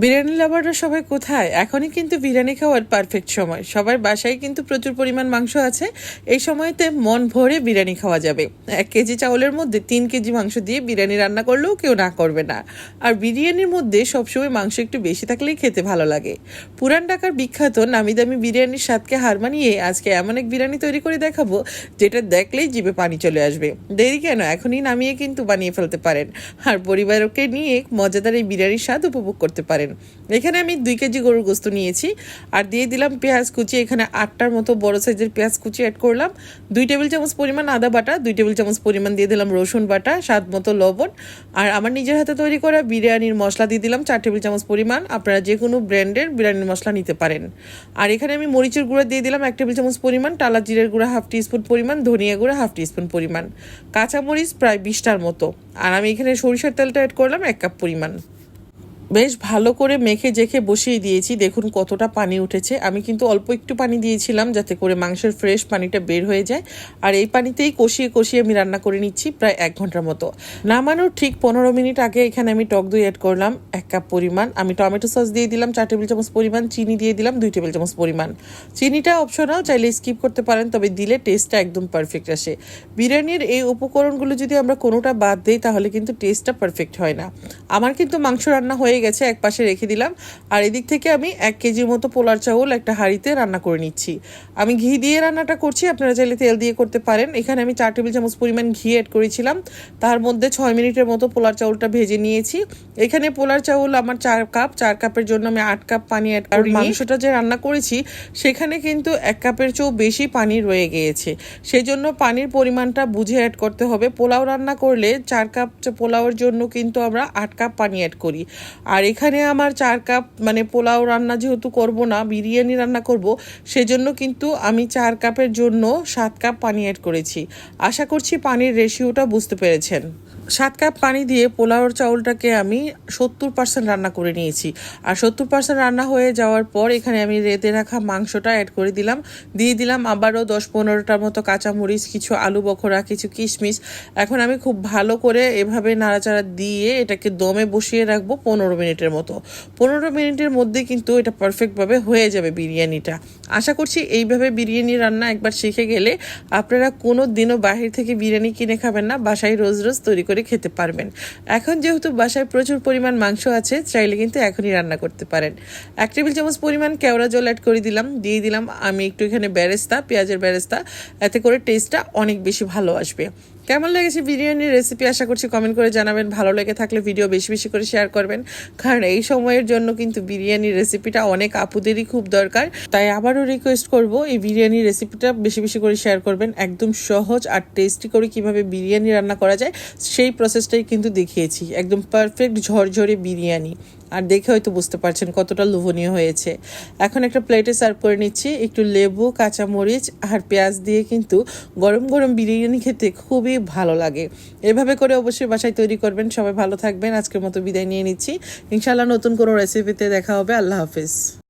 বিরিয়ানি লাভাররা সবাই কোথায়? এখনই কিন্তু বিরিয়ানি খাওয়ার পারফেক্ট সময়। সবার বাসায় কিন্তু প্রচুর পরিমাণ মাংস আছে। এই সময়তে মন ভরে বিরিয়ানি খাওয়া যাবে। এক কেজি চাউলের মধ্যে তিন কেজি মাংস দিয়ে বিরিয়ানি রান্না করলেও কেউ না করবে না। আর বিরিয়ানির মধ্যে সবসময় মাংস একটু বেশি থাকলেই খেতে ভালো লাগে। পুরান ঢাকার বিখ্যাত নামি দামি বিরিয়ানির স্বাদকে হার মানিয়ে আজকে এমন এক বিরিয়ানি তৈরি করে দেখাবো, যেটা দেখলেই জিভে পানি চলে আসবে। দেরি কেন? এখনই নামিয়ে কিন্তু বানিয়ে ফেলতে পারেন। আর পরিবারকে নিয়ে মজাদার এই বিরিয়ানির স্বাদ উপভোগ করতে পারেন। এখানে আমি দুই কেজি গরুর গোস্ত নিয়েছি আর দিয়ে দিলাম পেঁয়াজ কুচি। এখানে আটটার মতো বড় সাইজের পেঁয়াজ কুচি অ্যাড করলাম। দুই টেবিল চামচ পরিমাণ আদা বাটা, দুই টেবিল চামচ পরিমাণ দিয়ে দিলাম রসুন বাটা, স্বাদ মতো লবণ। আর আমার নিজের হাতে তৈরি করা বিরিয়ানির মশলা দিয়ে দিলাম চার টেবিল চামচ পরিমাণ। আপনারা যে কোনো ব্র্যান্ডের বিরিয়ানির মশলা নিতে পারেন। আর এখানে আমি মরিচের গুঁড়া দিয়ে দিলাম এক টেবিল চামচ পরিমাণ, টালা জিরের গুঁড়া হাফ টিস্পুন পরিমাণ, ধনিয়া গুঁড়া হাফ টিস্পুন পরিমাণ। কাঁচামরিচ প্রায় বিশটার মতো। আর আমি এখানে সরিষার তেলটা অ্যাড করলাম এক কাপ পরিমাণ। বেশ ভালো করে মেখে জেখে বসিয়ে দিয়েছি। দেখুন কতটা পানি উঠেছে। আমি কিন্তু অল্প একটু পানি দিয়েছিলাম যাতে করে মাংসের ফ্রেশ পানিটা বের হয়ে যায়। আর এই পানিতেই কষিয়ে কষিয়ে আমি রান্না করে নিচ্ছি প্রায় এক ঘণ্টার মতো। নামানোর ঠিক পনেরো মিনিট আগে এখানে আমি টক দই অ্যাড করলাম। কাপ পরিমাণ, আমি টমেটো সস দিয়ে দিলাম, চার টেবিল চামচ পরিমাণ, চিনি দিয়ে দিলাম, দুই টেবিল চামচ পরিমাণ। চিনিটা অপশনাল চাইলে স্কিপ করতে পারেন, তবে দিলে টেস্টটা একদম পারফেক্ট আসে। বিরিয়ানির এই উপকরণগুলো যদি আমরা কোনোটা বাদ দিই, তাহলে কিন্তু টেস্টটা পারফেক্ট হয় না। আমার কিন্তু মাংস রান্না হয়ে গেছে, এক পাশে রেখে দিলাম। আর এদিক থেকে আমি এক কেজির মতো পোলার চাউল একটা হাঁড়িতে রান্না করে নিচ্ছি। আমি ঘি দিয়ে রান্নাটা করছি, আপনারা চাইলে তেল দিয়ে করতে পারেন। এখানে আমি চার টেবিল চামচ পরিমাণ ঘি অ্যাড করেছিলাম। তার মধ্যে ছয় মিনিটের মতো পোলার চাউলটা ভেজে নিয়েছি। এখানে পোলার চাউল আমার চার কাপ চার কাপের জন্য আমি আট কাপ পানি অ্যাড করি মাংসটা যে রান্না করেছি সেখানে কিন্তু এক কাপের চেয়েও বেশি পানি রয়ে গিয়েছে। সেই জন্য পানির পরিমাণটা বুঝে অ্যাড করতে হবে। পোলাও রান্না করলে চার কাপ পোলাওয়ের জন্য কিন্তু আমরা আট কাপ পানি অ্যাড করি। আর এখানে আমার চার কাপ মানে পোলাও রান্না যেহেতু করব না বিরিয়ানি রান্না করব সেজন্য কিন্তু আমি চার কাপের জন্য সাত কাপ পানি অ্যাড করেছি। আশা করছি পানির রেশিওটা বুঝতে পেরেছেন। সাত কাপ পানি দিয়ে পোলাওর চাউলটাকে আমি সত্তর পার্সেন্ট রান্না করে নিয়েছি। আর সত্তর পার্সেন্ট রান্না হয়ে যাওয়ার পর এখানে আমি রেতে রাখা মাংসটা অ্যাড করে দিলাম। দিয়ে দিলাম আবারও দশ পনেরোটার মতো কাঁচামরিচ, কিছু আলু বখরা, কিছু কিশমিশ। এখন আমি খুব ভালো করে এভাবে নাড়াচাড়া দিয়ে এটাকে দমে বসিয়ে রাখব পনেরো মিনিটের মতো। পনেরো মিনিটের মধ্যে কিন্তু এটা পারফেক্টভাবে হয়ে যাবে বিরিয়ানিটা। আশা করছি এইভাবে বিরিয়ানি রান্না একবার শিখে গেলে আপনারা কোনো দিনও বাহির থেকে বিরিয়ানি কিনে খাবেন না, বাসায় রোজ রোজ তৈরি করে খেতে পারবেন। এখন যেহেতু বাসায় প্রচুর পরিমাণ মাংস আছে, চাইলে কিন্তু এখনই রান্না করতে পারেন। এক টেবিল চামচ পরিমাণ কেওড়া জল অ্যাড করে দিলাম, দিয়ে দিলাম আমি একটু এখানে ব্যারেস্তা, পেঁয়াজের বেরেস্তা এতে করে টেস্টটা অনেক বেশি ভালো আসবে। কেমন লেগেছে বিরিয়ানির রেসিপি আশা করছি কমেন্ট করে জানাবেন। ভালো লেগে থাকলে ভিডিও বেশি বেশি করে শেয়ার করবেন। কারণ এই সময়ের জন্য কিন্তু বিরিয়ানির রেসিপিটা অনেক আপুদেরই খুব দরকার। তাই আবারও রিকোয়েস্ট করব, এই বিরিয়ানির রেসিপিটা বেশি বেশি করে শেয়ার করবেন। একদম সহজ আর টেস্টি করে কীভাবে বিরিয়ানি রান্না করা যায়, সেই প্রসেসটাই কিন্তু দেখিয়েছি। একদম পারফেক্ট ঝরঝরে বিরিয়ানি। আর দেখে হয়তো বুঝতে পারছেন কতটা লোভনীয় হয়েছে। এখন একটা প্লেটে সার্ভ করে নিচ্ছি, একটু লেবু, কাঁচামরিচ আর পেঁয়াজ দিয়ে কিন্তু গরম গরম বিরিয়ানি খেতে খুবই ভালো লাগে। এভাবে করে অবশ্যই বাসায় তৈরি করবেন। সবাই ভালো থাকবেন। আজকের মতো বিদায় নিয়ে নিচ্ছি। ইনশাল্লাহ নতুন কোনো রেসিপিতে দেখা হবে। আল্লাহ হাফিজ।